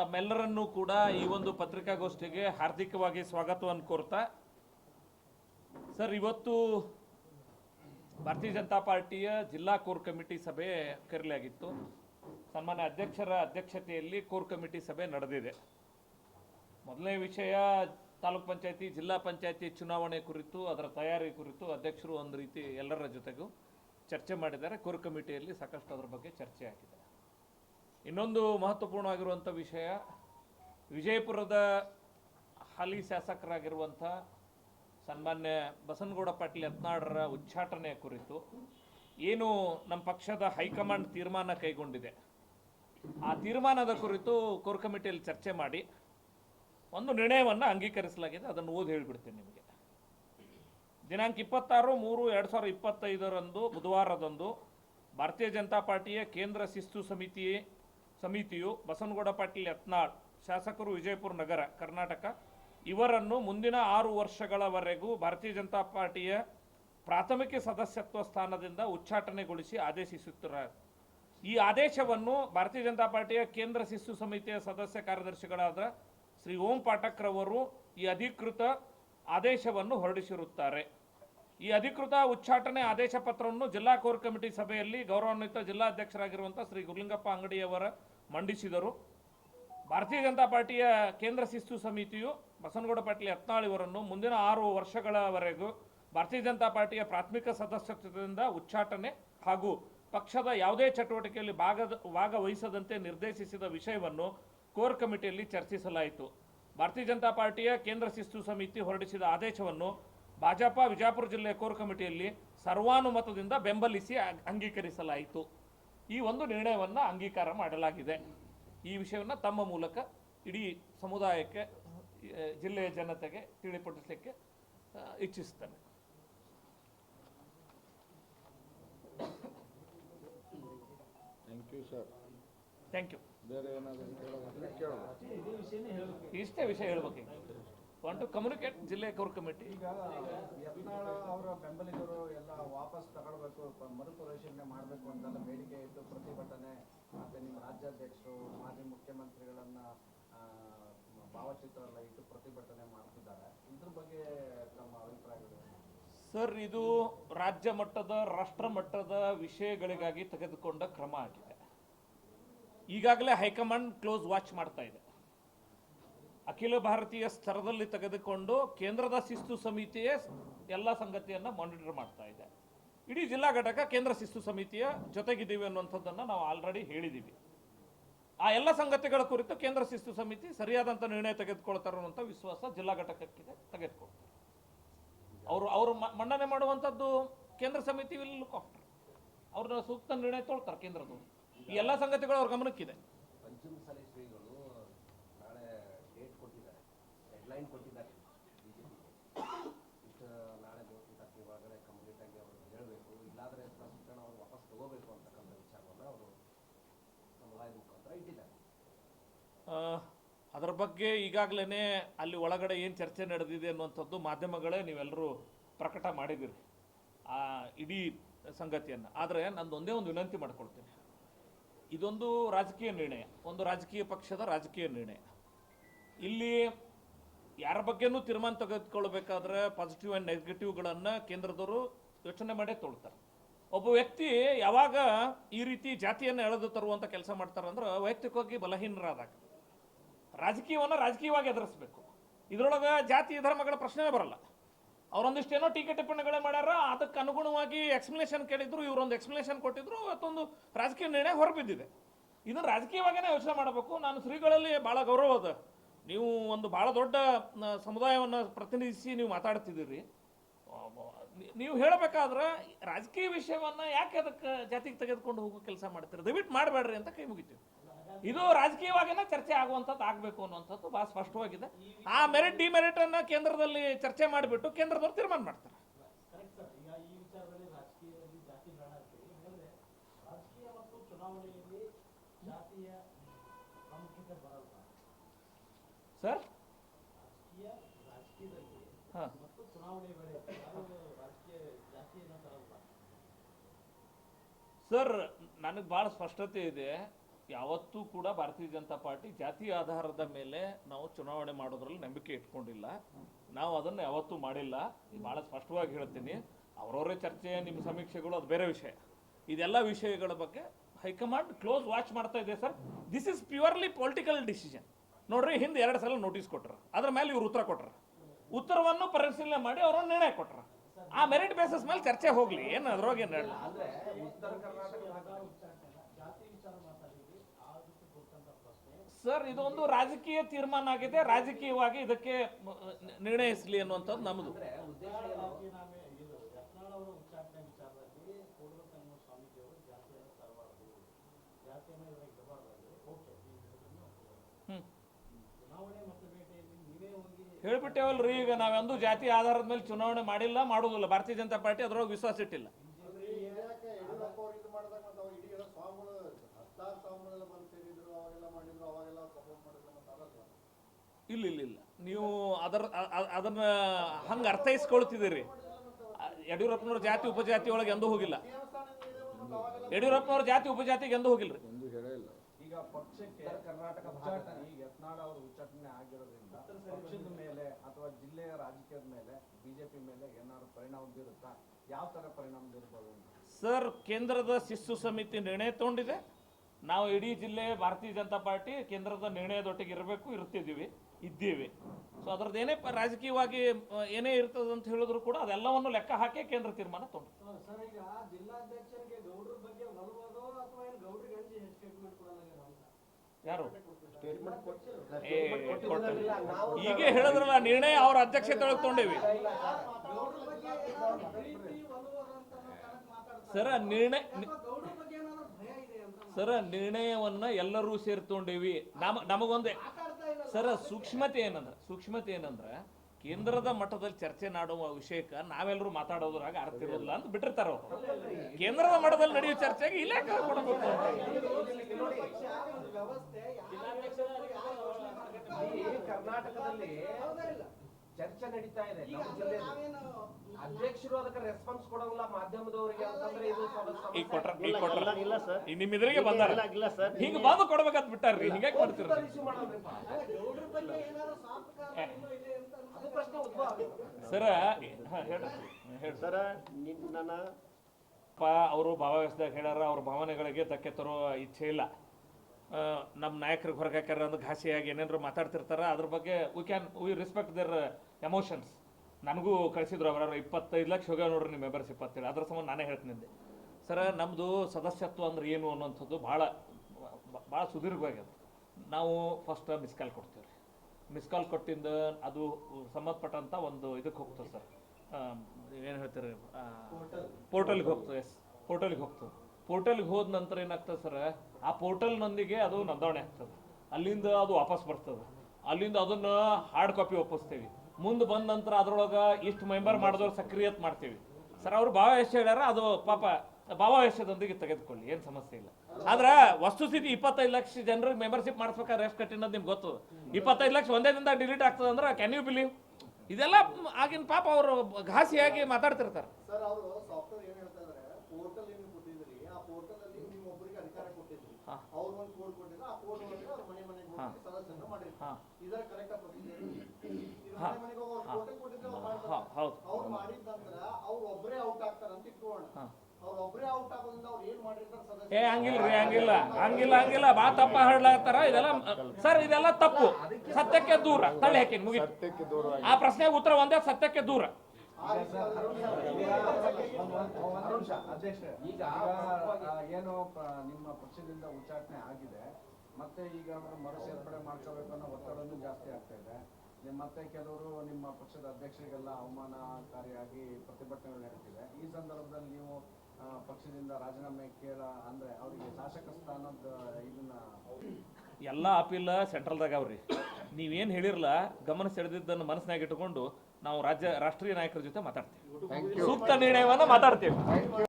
ತಮ್ಮೆಲ್ಲರನ್ನೂ ಕೂಡ ಈ ಒಂದು ಪತ್ರಿಕಾಗೋಷ್ಠಿಗೆ ಹಾರ್ದಿಕವಾಗಿ ಸ್ವಾಗತವನ್ನು ಕೋರ್ತಾ, ಸರ್, ಇವತ್ತು ಭಾರತೀಯ ಜನತಾ ಪಾರ್ಟಿಯ ಜಿಲ್ಲಾ ಕೋರ್ ಕಮಿಟಿ ಸಭೆ ಕರೆಯಲಾಗಿತ್ತು ಸನ್ಮಾನ್ಯ ಅಧ್ಯಕ್ಷರ ಅಧ್ಯಕ್ಷತೆಯಲ್ಲಿ ಕೋರ್ ಕಮಿಟಿ ಸಭೆ ನಡೆದಿದೆ. ಮೊದಲನೇ ವಿಷಯ, ತಾಲೂಕ್ ಪಂಚಾಯತಿ, ಜಿಲ್ಲಾ ಪಂಚಾಯತಿ ಚುನಾವಣೆ ಕುರಿತು, ಅದರ ತಯಾರಿ ಕುರಿತು ಅಧ್ಯಕ್ಷರು ಒಂದು ರೀತಿ ಎಲ್ಲರ ಜೊತೆಗೂ ಚರ್ಚೆ ಮಾಡಿದ್ದಾರೆ. ಕೋರ್ ಕಮಿಟಿಯಲ್ಲಿ ಸಾಕಷ್ಟು ಅದರ ಬಗ್ಗೆ ಚರ್ಚೆ ಆಗಿದೆ. ಇನ್ನೊಂದು ಮಹತ್ವಪೂರ್ಣವಾಗಿರುವಂಥ ವಿಷಯ, ವಿಜಯಪುರದ ಹಾಲಿ ಶಾಸಕರಾಗಿರುವಂಥ ಸನ್ಮಾನ್ಯ ಬಸನಗೌಡ ಪಾಟೀಲ್ ಯತ್ನಾಳರ ಉಚ್ಚಾಟನೆ ಕುರಿತು ಏನು ನಮ್ಮ ಪಕ್ಷದ ಹೈಕಮಾಂಡ್ ತೀರ್ಮಾನ ಕೈಗೊಂಡಿದೆ. ಆ ತೀರ್ಮಾನದ ಕುರಿತು ಕೋರ್ ಕಮಿಟಿಯಲ್ಲಿ ಚರ್ಚೆ ಮಾಡಿ ಒಂದು ನಿರ್ಣಯವನ್ನು ಅಂಗೀಕರಿಸಲಾಗಿದೆ. ಅದನ್ನು ಓದಿ ಹೇಳಿಬಿಡ್ತೀನಿ ನಿಮಗೆ. ದಿನಾಂಕ ಇಪ್ಪತ್ತಾರು ಮೂರು ಎರಡು ಸಾವಿರದ ಇಪ್ಪತ್ತೈದರಂದು ಬುಧವಾರದಂದು ಭಾರತೀಯ ಜನತಾ ಪಾರ್ಟಿಯ ಕೇಂದ್ರ ಶಿಸ್ತು ಸಮಿತಿ ಸಮಿತಿಯು ಬಸನಗೌಡ ಪಾಟೀಲ್ ಯತ್ನಾಳ್, ಶಾಸಕರು ವಿಜಯಪುರ ನಗರ, ಕರ್ನಾಟಕ. ಇವರನ್ನು ಮುಂದಿನ ಆರು ವರ್ಷಗಳವರೆಗೂ ಭಾರತೀಯ ಜನತಾ ಪಾರ್ಟಿಯ ಪ್ರಾಥಮಿಕ ಸದಸ್ಯತ್ವ ಸ್ಥಾನದಿಂದ ಉಚ್ಚಾಟನೆಗೊಳಿಸಿ ಆದೇಶಿಸುತ್ತಾರೆ ಈ ಆದೇಶವನ್ನು ಭಾರತೀಯ ಜನತಾ ಪಾರ್ಟಿಯ ಕೇಂದ್ರ ಶಿಸ್ತು ಸಮಿತಿಯ ಸದಸ್ಯ ಕಾರ್ಯದರ್ಶಿಗಳಾದ ಶ್ರೀ ಓಂ ಪಾಠಕ್ರವರು ಈ ಅಧಿಕೃತ ಆದೇಶವನ್ನು ಹೊರಡಿಸಿರುತ್ತಾರೆ. ಈ ಅಧಿಕೃತ ಉಚ್ಚಾಟನೆ ಆದೇಶ ಪತ್ರವನ್ನು ಜಿಲ್ಲಾ ಕೋರ್ ಕಮಿಟಿ ಸಭೆಯಲ್ಲಿ ಗೌರವಾನ್ವಿತ ಜಿಲ್ಲಾಧ್ಯಕ್ಷರಾಗಿರುವಂಥ ಶ್ರೀ ಗುರುಲಿಂಗಪ್ಪ ಅಂಗಡಿಯವರ ಮಂಡಿಸಿದರು. ಭಾರತೀಯ ಜನತಾ ಪಾರ್ಟಿಯ ಕೇಂದ್ರ ಶಿಸ್ತು ಸಮಿತಿಯು ಬಸನಗೌಡ ಪಾಟೀಲ್ ಯತ್ನಾಳ್ ಇವರನ್ನು ಮುಂದಿನ ಆರು ವರ್ಷಗಳವರೆಗೂ ಭಾರತೀಯ ಜನತಾ ಪಾರ್ಟಿಯ ಪ್ರಾಥಮಿಕ ಸದಸ್ಯತ್ವದಿಂದ ಉಚ್ಚಾಟನೆ ಹಾಗೂ ಪಕ್ಷದ ಯಾವುದೇ ಚಟುವಟಿಕೆಯಲ್ಲಿ ಭಾಗದ, ಭಾಗವಹಿಸದಂತೆ ನಿರ್ದೇಶಿಸಿದ ವಿಷಯವನ್ನು ಕೋರ್ ಕಮಿಟಿಯಲ್ಲಿ ಚರ್ಚಿಸಲಾಯಿತು. ಭಾರತೀಯ ಜನತಾ ಪಾರ್ಟಿಯ ಕೇಂದ್ರ ಶಿಸ್ತು ಸಮಿತಿ ಹೊರಡಿಸಿದ ಆದೇಶವನ್ನು ಭಾಜಪ ವಿಜಾಪುರ ಜಿಲ್ಲೆಯ ಕೋರ್ ಕಮಿಟಿಯಲ್ಲಿ ಸರ್ವಾನುಮತದಿಂದ ಬೆಂಬಲಿಸಿ ಅಂಗೀಕರಿಸಲಾಯಿತು. ಈ ಒಂದು ನಿರ್ಣಯವನ್ನು ಅಂಗೀಕಾರ ಮಾಡಲಾಗಿದೆ. ಈ ವಿಷಯವನ್ನು ತಮ್ಮ ಮೂಲಕ ಇಡೀ ಸಮುದಾಯಕ್ಕೆ ಜಿಲ್ಲೆಯ ಜನತೆಗೆ ತಿಳಿಪಡಿಸಲಿಕ್ಕೆ ಇಚ್ಛಿಸುತ್ತೇನೆ. ಇಚ್ಛಿಸ್ತೇನೆ thank you sir thank you ಬೇರೆ ಏನಾದರೂ ಇಷ್ಟೇ ವಿಷಯ ಹೇಳ್ಬೇಕು ವಾಂಟ್ ಟು ಕಮ್ಯುನಿಕೇಟ್ ಜಿಲ್ಲೆ ಕೋರ್ ಕಮಿಟಿ ಈಗ ಯತ್ನಾಳ ಅವರ ಬೆಂಬಲಿಗರು ಎಲ್ಲ ವಾಪಸ್ ತಗೊಳ್ಬೇಕು ಮರುಪರಿಶೀಲನೆ ಮಾಡಬೇಕು ಅಂತೆಲ್ಲ ಪ್ರತಿಭಟನೆ, ಮತ್ತೆ ನಿಮ್ಮ ರಾಜ್ಯಾಧ್ಯಕ್ಷರು, ಮಾಜಿ ಮುಖ್ಯಮಂತ್ರಿಗಳನ್ನ ಭಾವಚಿತ್ರ ಎಲ್ಲ ಇಟ್ಟು ಪ್ರತಿಭಟನೆ ಮಾಡ್ತಿದ್ದಾರೆ. ಇದ್ರ ಬಗ್ಗೆ ತಮ್ಮ ಅಭಿಪ್ರಾಯಗಳು? ಸರ್, ಇದು ರಾಜ್ಯ ಮಟ್ಟದ, ರಾಷ್ಟ್ರ ಮಟ್ಟದ ವಿಷಯಗಳಿಗಾಗಿ ತೆಗೆದುಕೊಂಡ ಕ್ರಮ ಆಗಿದೆ. ಈಗಾಗಲೇ ಹೈಕಮಾಂಡ್ ಕ್ಲೋಸ್ ವಾಚ್ ಮಾಡ್ತಾ ಇದೆ. ಅಖಿಲ ಭಾರತೀಯ ಸ್ತರದಲ್ಲಿ ತೆಗೆದುಕೊಂಡು ಕೇಂದ್ರದ ಶಿಸ್ತು ಸಮಿತಿಯೇ ಎಲ್ಲ ಸಂಗತಿಯನ್ನು ಮಾನಿಟರ್ ಮಾಡ್ತಾ ಇದೆ. ಇಡೀ ಜಿಲ್ಲಾ ಘಟಕ ಕೇಂದ್ರ ಶಿಸ್ತು ಸಮಿತಿಯ ಜೊತೆಗಿದ್ದೀವಿ ಅನ್ನುವಂಥದ್ದನ್ನು ನಾವು ಆಲ್ರೆಡಿ ಹೇಳಿದ್ದೀವಿ ಆ ಎಲ್ಲ ಸಂಗತಿಗಳ ಕುರಿತು ಕೇಂದ್ರ ಶಿಸ್ತು ಸಮಿತಿ ಸರಿಯಾದಂಥ ನಿರ್ಣಯ ತೆಗೆದುಕೊಳ್ತಾರೆ ಅನ್ನುವಂಥ ವಿಶ್ವಾಸ ಜಿಲ್ಲಾ ಘಟಕಕ್ಕಿದೆ, ತೆಗೆದುಕೊಳ್ತಾರೆ. ಅವರು ಅವರು ಮನ್ನಣೆ ಮಾಡುವಂಥದ್ದು ಕೇಂದ್ರ ಸಮಿತಿ ವಿಲ್ ಲುಕ್ ಆಫ್ಟರ್ ಅವ್ರನ್ನ ಸೂಕ್ತ ನಿರ್ಣಯ ತೊಳ್ತಾರೆ ಕೇಂದ್ರದವರು ಈ ಎಲ್ಲ ಸಂಗತಿಗಳು ಅವ್ರ ಗಮನಕ್ಕಿದೆ. ಅಂತಕ್ಕಂಥ ಅವರು ಮುಖಾಂತರ ಇಟ್ಟಿದ್ದಾರೆ ಅದರ ಬಗ್ಗೆ ಈಗಾಗಲೇ ಅಲ್ಲಿ ಒಳಗಡೆ ಏನು ಚರ್ಚೆ ನಡೆದಿದೆ ಅನ್ನುವಂಥದ್ದು ಮಾಧ್ಯಮಗಳೇ ನೀವೆಲ್ಲರೂ ಪ್ರಕಟ ಮಾಡಿದ್ದೀರಿ. ಆ, ಇಡೀ ಸಂಗತಿಯನ್ನು. ಆದರೆ ನಂದು ಒಂದೇ ಒಂದು ವಿನಂತಿ ಮಾಡ್ಕೊಳ್ತೀನಿ. ಇದೊಂದು ರಾಜಕೀಯ ನಿರ್ಣಯ, ಒಂದು ರಾಜಕೀಯ ಪಕ್ಷದ ರಾಜಕೀಯ ನಿರ್ಣಯ. ಇಲ್ಲಿ ಯಾರ ಬಗ್ಗೆನೂ ತೀರ್ಮಾನ ತೆಗೆದುಕೊಳ್ಬೇಕಾದ್ರೆ ಪಾಸಿಟಿವ್ ಆ್ಯಂಡ್ ನೆಗೆಟಿವ್ಗಳನ್ನು ಕೇಂದ್ರದವರು ಯೋಚನೆ ಮಾಡೇ ತೊಳ್ತಾರೆ. ಒಬ್ಬ ವ್ಯಕ್ತಿ ಯಾವಾಗ ಈ ರೀತಿ ಜಾತಿಯನ್ನು ಎಳೆದು ತರುವಂಥ ಕೆಲಸ ಮಾಡ್ತಾರಂದ್ರೆ ವೈಯಕ್ತಿಕವಾಗಿ ಬಲಹೀನರಾದಾಗ. ರಾಜಕೀಯವನ್ನು ರಾಜಕೀಯವಾಗಿ ಎದುರಿಸ್ಬೇಕು. ಇದರೊಳಗೆ ಜಾತಿ ಧರ್ಮಗಳ ಪ್ರಶ್ನೆನೇ ಬರಲ್ಲ. ಅವರೊಂದಿಷ್ಟು ಏನೋ ಟೀಕೆ ಟಿಪ್ಪಣಿಗಳೇ ಮಾಡ್ಯಾರ, ಅದಕ್ಕೆ ಅನುಗುಣವಾಗಿ ಎಕ್ಸ್ಪ್ಲನೇಷನ್ ಕೇಳಿದ್ರು, ಇವರೊಂದು ಎಕ್ಸ್ಪ್ಲನೇಷನ್ ಕೊಟ್ಟಿದ್ರು ಅವತ್ತೊಂದು ರಾಜಕೀಯ ನಿರ್ಣಯ ಹೊರಬಿದ್ದಿದೆ. ಇದನ್ನು ರಾಜಕೀಯವಾಗಿಯೇ ಯೋಚನೆ ಮಾಡಬೇಕು. ನಾನು ಶ್ರೀಗಳಲ್ಲಿ ಭಾಳ ಗೌರವ ಅದ ನೀವು ಒಂದು ಭಾಳ ದೊಡ್ಡ ಸಮುದಾಯವನ್ನು ಪ್ರತಿನಿಧಿಸಿ ನೀವು ಮಾತಾಡ್ತಿದ್ದೀರಿ. ನೀವು ಹೇಳಬೇಕಾದ್ರೆ ರಾಜಕೀಯ ವಿಷಯವನ್ನ ಯಾಕೆ ಅದಕ್ಕೆ ಜಾತಿಗೆ ತೆಗೆದುಕೊಂಡು ಹೋಗೋ ಕೆಲಸ ಮಾಡ್ತೀರಿ? ದಯವಿಟ್ಟು ಮಾಡಬೇಡ್ರಿ ಅಂತ ಕೈ ಮುಗಿತೀವಿ ಇದು ರಾಜಕೀಯವಾಗಿನ ಚರ್ಚೆ ಆಗುವಂಥದ್ದು ಆಗಬೇಕು ಅನ್ನುವಂಥದ್ದು ಭಾಳ ಸ್ಪಷ್ಟವಾಗಿದೆ. ಆ ಮೆರಿಟ್ ಡಿಮೆರಿಟ್ ಅನ್ನ ಕೇಂದ್ರದಲ್ಲಿ ಚರ್ಚೆ ಮಾಡಿಬಿಟ್ಟು ಕೇಂದ್ರದವ್ರು ತೀರ್ಮಾನ ಮಾಡ್ತಾರೆ. ಸರ್ ಈಗ ಈ ವಿಚಾರದಲ್ಲಿ ರಾಜಕೀಯದಲ್ಲಿ ಜಾತಿ ಬೇಡ ಅಂತೀವಿ ಹಾಗಾದ್ರೆ ರಾಜಕೀಯ ಮತ್ತು ಚುನಾವಣೆಯಲ್ಲಿ ಜಾತಿಯ ಪ್ರಾಮುಖ್ಯತೆ ಬರಲ್ಲ ಸರ್ ರಾಜಕೀಯ ರಾಜಕೀಯದಲ್ಲಿ ಸರ್, ನನಗೆ ಭಾಳ ಸ್ಪಷ್ಟತೆ ಇದೆ. ಯಾವತ್ತೂ ಕೂಡ ಭಾರತೀಯ ಜನತಾ ಪಾರ್ಟಿ ಜಾತಿ ಆಧಾರದ ಮೇಲೆ ನಾವು ಚುನಾವಣೆ ಮಾಡೋದ್ರಲ್ಲಿ ನಂಬಿಕೆ ಇಟ್ಕೊಂಡಿಲ್ಲ. ನಾವು ಅದನ್ನು ಯಾವತ್ತೂ ಮಾಡಿಲ್ಲ. ಭಾಳ ಸ್ಪಷ್ಟವಾಗಿ ಹೇಳ್ತೀನಿ. ಅವರವರೇ ಚರ್ಚೆ, ನಿಮ್ಮ ಸಮೀಕ್ಷೆಗಳು, ಅದು ಬೇರೆ ವಿಷಯ. ಇದೆಲ್ಲ ವಿಷಯಗಳ ಬಗ್ಗೆ ಹೈಕಮಾಂಡ್ ಕ್ಲೋಸ್ ವಾಚ್ ಮಾಡ್ತಾ ಇದೆ sir. This is purely political decision ನೋಡ್ರಿ, ಹಿಂದೆ ಎರಡು ಸಲ ನೋಟಿಸ್ ಕೊಟ್ರ. ಅದ್ರ ಮೇಲೆ ಇವ್ರು ಉತ್ತರ ಕೊಟ್ರ. ಉತ್ತರವನ್ನು ಪರಿಶೀಲನೆ ಮಾಡಿ ಅವರು ನಿರ್ಣಯ ಕೊಟ್ಟರು ಆ ಮೆರಿಟ್ ಬೇಸಿಸ್ ಮೇಲೆ ಚರ್ಚೆ ಹೋಗ್ಲಿ ಏನು ಅದ್ರೊಳಗೆ ಏನು ಅಂದ್ರೆ ಉತ್ತರ ಕರ್ನಾಟಕ ಭಾಗ ಜಾತಿ ವಿಚಾರ ಮಾತಾಡಿದ್ವಿ ಅದಕ್ಕೆ ಕೊಟ್ಟಂತ ಪ್ರಶ್ನೆ. ಸರ್ ಇದೊಂದು ರಾಜಕೀಯ ತೀರ್ಮಾನ ಆಗಿದೆ ರಾಜಕೀಯವಾಗಿ ಇದಕ್ಕೆ ನಿರ್ಣಯಿಸಲಿ ಅನ್ನುವಂಥದ್ದು ನಮ್ಮದು ಅಂದ್ರೆ ಉದ್ದೇಶ ಏನು ರಾಜೀನಾಮೆ ಇದು ಯತ್ನಾಳ್ ಅವರ ಉಚ್ಚಾಟನೆ ವಿಚಾರದಲ್ಲಿ ಕೂಡಲ ಸಂಗಮ ಸ್ವಾಮೀಜಿ ಅವರು ಜಾತಿಯನ್ನು ತರಬಾರದು ಜಾತಿಯನ್ನು ಇದ್ರಾಗ ಇಡಬಾರ್ದು ಅಂದ್ರೆ ಓಕೆ ನೀವು ಹೇಳಿದ್ದನ್ನು ಒಪ್ಕೊಳ್ಳೋಣ. ಹ್ಮ್. ಚುನಾವಣೆ ಮತಬೇಟೆಯಲ್ಲಿ ನೀವೇ ಹೋಗಿ ಹೇಳ್ಬಿಟ್ಟೇವಲ್ರಿ ಈಗ ನಾವೆಂದೂ ಜಾತಿ ಆಧಾರದ ಮೇಲೆ ಚುನಾವಣೆ ಮಾಡಿಲ್ಲ ಮಾಡೋದಿಲ್ಲ ಭಾರತೀಯ ಜನತಾ ಪಾರ್ಟಿ ಅದ್ರೊಳಗೆ ವಿಶ್ವಾಸ ಇಟ್ಟಿಲ್ಲ. ಇಲ್ಲ ಇಲ್ಲ ಇಲ್ಲ. ನೀವು ಅದರ ಅದನ್ನ ಹಂಗೆ ಅರ್ಥೈಸ್ಕೊಳ್ತಿದ್ದೀರಿ. ಯಡಿಯೂರಪ್ಪನವ್ರ ಜಾತಿ ಉಪಜಾತಿ ಒಳಗೆ ಎಂದೂ ಹೋಗಿಲ್ಲ. ಯಡಿಯೂರಪ್ಪನವ್ರ ಜಾತಿ ಉಪಜಾತಿಗೆ ಎಂದೂ ಹೋಗಿಲ್ಲ ಈಗ ಪಕ್ಷಕ್ಕೆ ಕರ್ನಾಟಕ ಈಗ ಯತ್ನಾಳ್ ಅವರು ಉಚ್ಚಾಟನೆ ಆಗಿರೋದ್ರಿಂದ ಪಕ್ಷದ ಮೇಲೆ ಅಥವಾ ಜಿಲ್ಲೆಯ ರಾಜಕೀಯದ ಮೇಲೆ ಬಿಜೆಪಿ ಮೇಲೆ ಏನಾದ್ರು ಪರಿಣಾಮ ಬೀರುತ್ತಾ? ಯಾವ ತರ ಪರಿಣಾಮ ಬೀರ್ಬೋದು ಅಂತ? ಸರ್ ಕೇಂದ್ರದ ಶಿಸ್ತು ಸಮಿತಿ ನಿರ್ಣಯ ತಗೊಂಡಿದೆ. ನಾವು ಇಡೀ ಜಿಲ್ಲೆ ಭಾರತೀಯ ಜನತಾ ಪಾರ್ಟಿ ಕೇಂದ್ರದ ನಿರ್ಣಯದೊಟ್ಟಿಗೆ ಇರಬೇಕು ಇರ್ತಿದ್ದೀವಿ ಇದ್ದೀವಿ. ಸೊ ಅದ್ರದ್ದು ಏನೇ ಪ- ರಾಜಕೀಯವಾಗಿ ಏನೇ ಇರ್ತದೆ ಅಂತ ಹೇಳಿದ್ರು ಕೂಡ ಅದೆಲ್ಲವನ್ನು ಲೆಕ್ಕ ಹಾಕಿ ಕೇಂದ್ರ ತೀರ್ಮಾನ ತಗೊಂಡು ಸರ್ ಈಗ ಜಿಲ್ಲಾಧ್ಯಕ್ಷರಿಗೆ ಗೌಡ್ರ ಬಗ್ಗೆ ಒಲವಾದೋ ಅಥವಾ ಏನು ಗೌಡ್ರಿಗೆ ಸ್ಟೇಟ್ಮೆಂಟ್ ಕೊಡಲಾಗ್ಯಾರ ಅಂತ? ಯಾರು. ಈಗ ಹೇಳಿದ್ರಲ್ಲ ನಿರ್ಣಯ ಅವ್ರ ಅಧ್ಯಕ್ಷತೆ ಒಳಗೆ ತಗೊಂಡೇವಿ. ಸರ ನಿರ್ಣಯ ಅಥವಾ ಬಗ್ಗೆ ಏನಾದ್ರು ಭಯ ಇದೆ ಅಂತ ಸರ ನಿರ್ಣಯವನ್ನ ಎಲ್ಲರೂ ಸೇರಿ ತಗೊಂಡೇವಿ. ನಮ ನಮಗೊಂದೇ ಸರ, ಸೂಕ್ಷ್ಮತೆ ಏನಂದ್ರೆ ಸೂಕ್ಷ್ಮತೆ ಏನಂದ್ರೆ, ಕೇಂದ್ರದ ಮಟ್ಟದಲ್ಲಿ ಚರ್ಚೆ ಮಾಡುವ ವಿಷಯಕ್ಕೆ ನಾವೆಲ್ಲರೂ ಮಾತಾಡೋದ್ರಾಗ ಅರ್ಥ ಇರೋದಿಲ್ಲ ಅಂತ ಬಿಟ್ಟಿರ್ತಾರ ಅವರು. ಕೇಂದ್ರದ ಮಟ್ಟದಲ್ಲಿ ನಡೆಯುವ ಚರ್ಚೆಗೆ ಇಲಾಖೆ ಕೊಡಬೇಕು ಕರ್ನಾಟಕದಲ್ಲಿ ಚರ್ಚೆ ನಡೀತಾ ಇದೆ. ಅಧ್ಯಕ್ಷರು ಅದಕ್ಕೆ ರೆಸ್ಪಾನ್ಸ್ ಕೊಡೋಲ್ಲ ಮಾಧ್ಯಮದವರಿಗೆ ಅಂತಂದ್ರೆ ಇದು ಈಗ ಕೊಟ್ರ ಸಮಸ್ಯೆ. ಈಗ ಕೊಟ್ರ ಇಲ್ಲ ಸರ್ ಈಗ ನಿಮ್ಮ ಎದುರಿಗೆ ಬಂದಾರ. ಇಲ್ಲ ಸರ್ ಹಿಂಗ ಬಂದು ಕೊಡ್ಬೇಕಂತ ಬಿಟ್ಟಾರ್ರಿ. ಹಿಂಗೆ ಉದ್ಭವ ಸರ ಹೇಳಿ ಹೇಳ್ರಿ. ಹೇಳ್ರಿ. ಸರ ನಿನ್ ನನ್ನ ಅವರು ಭಾವಾವೇಶದಾಗ ಹೇಳ್ಯಾರ ಅವ್ರ ಭಾವನೆಗಳಿಗೆ ಧಕ್ಕೆ ತರೋ ಇಚ್ಛೆ ಇಲ್ಲ. ನಮ್ಮ ನಾಯಕರಿಗೆ ಹೊರಗೆ ಹಾಕ್ಯಾರ ಅಂದ್ರೆ ಘಾಸಿಯಾಗಿ ಏನೇನಾರು ಮಾತಾಡ್ತಿರ್ತಾರೆ ಅದ್ರ ಬಗ್ಗೆ we can we respect their emotions ನನಗೂ ಕಳಿಸಿದ್ರು ಅವರ. ಇಪ್ಪತ್ತೈದು ಲಕ್ಷ ಹೋಗ್ಯಾವ ನೋಡ್ರಿ ನಿಮ್ಮ ಮೆಂಬರ್ಸ್ ಇಪ್ಪತ್ತೇಳು. ಅದ್ರ ಸಂಬಂಧ ನಾನೇ ಹೇಳ್ತಿದ್ದೆ ಸರ ನಮ್ಮದು ಸದಸ್ಯತ್ವ ಅಂದ್ರೆ ಏನು ಅನ್ನೋಂಥದ್ದು ಭಾಳ ಭಾಳ ಸುದೀರ್ಘವಾಗಿದೆ ನಾವು ಫಸ್ಟ್ ಮಿಸ್ ಕಾಲ್ ಕೊಡ್ತೀವಿ ಮಿಸ್ ಕಾಲ್ ಕೊಟ್ಟಿಂದ ಅದು ಸಂಬಂಧಪಟ್ಟಂಥ ಒಂದು ಇದಕ್ಕೆ ಹೋಗ್ತದೆ ಸರ್ ಏನು ಹೇಳ್ತೀರಿ? ಪೋರ್ಟಲ್ಗೆ ಹೋಗ್ತದೆ ಎಸ್ ಪೋರ್ಟಲ್ಗೆ ಹೋಗ್ತದೆ ಪೋರ್ಟಲ್ಗೆ ಹೋದ ನಂತರ ಏನಾಗ್ತದೆ ಸರ್ ಆ ಪೋರ್ಟಲ್ನೊಂದಿಗೆ ಅದು ನೋಂದಣಿ ಆಗ್ತದೆ. ಅಲ್ಲಿಂದ ಅದು ವಾಪಸ್ ಬರ್ತದೆ. ಅಲ್ಲಿಂದ ಅದನ್ನು ಹಾರ್ಡ್ ಕಾಪಿ ಒಪ್ಪಿಸ್ತೀವಿ. ಮುಂದೆ ಬಂದ ನಂತರ ಅದ್ರೊಳಗೆ ಇಷ್ಟು ಮೆಂಬರ್ ಮಾಡಿದವ್ರು ಸಕ್ರಿಯತ್ ಮಾಡ್ತೀವಿ. ಸರ್ ಅವ್ರು ಭಾವಾವೇಶ ಹೇಳ್ಯಾರ ಅದು ಪಾಪ ಭಾವಾವೇಶದೊಂದಿಗೆ ತೆಗೆದುಕೊಳ್ಳಿ ಏನು ಸಮಸ್ಯೆ ಇಲ್ಲ. ಆದ್ರೆ ವಸ್ತುಸ್ಥಿತಿ ಇಪ್ಪತ್ತೈದು ಲಕ್ಷ ಜನರಿಗೆ ಮೆಂಬರ್ಶಿಪ್ ಮಾಡಿಸ್ಬೇಕಾದ್ರೆ ಎಷ್ಟು ಅಂತ ನಿಮ್ಗೆ ಗೊತ್ತು. ಇಪ್ಪತ್ತೈದು ಲಕ್ಷ ಒಂದೇ ದಿನದ ಡಿಲೀಟ್ ಆಗ್ತದೆ ಅಂದ್ರೆ ಕ್ಯಾನ್ ಯು ಬಿಲೀವ್ ಇದೆಲ್ಲ ಆಗಿನ ಪಾಪ ಅವರು ಘಾಸಿಯಾಗಿ ಮಾತಾಡ್ತಿರ್ತಾರೆ. ಹಾ. ಹಾ. ಹೌದು. ಅವ್ರು ಮಾಡಿದ ನಂತರ ಅವ್ರು ಒಬ್ಬರೇ ಔಟ್ ಆಗ್ತಾರೆ ಅಂತ ಇಟ್ಕೊಳ್ಳೋಣ ಹಾ. ಅವ್ರು ಒಬ್ಬರೇ ಔಟ್ ಆಗೋದ್ರಿಂದ ಅವ್ರು ಏನ್ ಮಾಡಿರ್ತಾರೆ ಏ ಹಂಗಿಲ್ಲ ಹಂಗಿಲ್ರಿ ಹಂಗಿಲ್ಲ ಹಂಗಿಲ್ಲ ಹಂಗಿಲ್ಲ. ಬಾ ತಪ್ಪ ಹರಡ್ಲಾಗ್ತಾರ ಇದೆಲ್ಲ ಸರ್ ಇದೆಲ್ಲ ತಪ್ಪು. ಸತ್ಯಕ್ಕೆ ದೂರ. ತಳ್ಳಿ ಹಾಕಿ ಮುಗಿ ಸತ್ಯಕ್ಕೆ ದೂರವಾಗಿ ಆ ಪ್ರಶ್ನೆಗೆ ಉತ್ತರ ಒಂದೇ ಸತ್ಯಕ್ಕೆ ದೂರ. ಈಗ ಏನು ಪ- ನಿಮ್ಮ ಪಕ್ಷದಿಂದ ಉಚ್ಚಾಟನೆ ಆಗಿದೆ. ಮತ್ತೆ ಈಗ ಅದನ್ನ ಮರು ಸೇರ್ಪಡೆ ಮಾಡ್ಕೋಬೇಕು ಅನ್ನೋ ಒತ್ತಡನೂ ಜಾಸ್ತಿ ಆಗ್ತಾ ಇದೆ. ಮತ್ತೆ ಕೆಲವರು ನಿಮ್ಮ ಪಕ್ಷದ ಅಧ್ಯಕ್ಷರಿಗೆಲ್ಲ ಅವಮಾನಕಾರಿಯಾಗಿ ಪ್ರತಿಭಟನೆ ನಡೀತಿದೆ ಈ ಸಂದರ್ಭದಲ್ಲಿ ನೀವು ಪಕ್ಷದಿಂದ ರಾಜೀನಾಮೆ ಕೇಳ ಅಂದ್ರೆ ಅವರಿಗೆ ಶಾಸಕ ಸ್ಥಾನದ ಇದನ್ನ ಎಲ್ಲ ಅಪೀಲ್ ಸೆಂಟ್ರಲ್ದಾಗ ಅವ್ರಿ. ನೀವೇನು ಹೇಳಿರಲ್ಲ ಗಮನ ಸೆಳೆದಿದ್ದನ್ನು ಮನಸ್ಸಿನಾಗ ಇಟ್ಟುಕೊಂಡು ನಾವು ರಾಜ್ಯ ರಾಷ್ಟ್ರೀಯ ನಾಯಕರ ಜೊತೆ ಮಾತಾಡ್ತೀವಿ. ಸೂಕ್ತ ನಿರ್ಣಯವನ್ನ ಮಾತಾಡ್ತೀವಿ.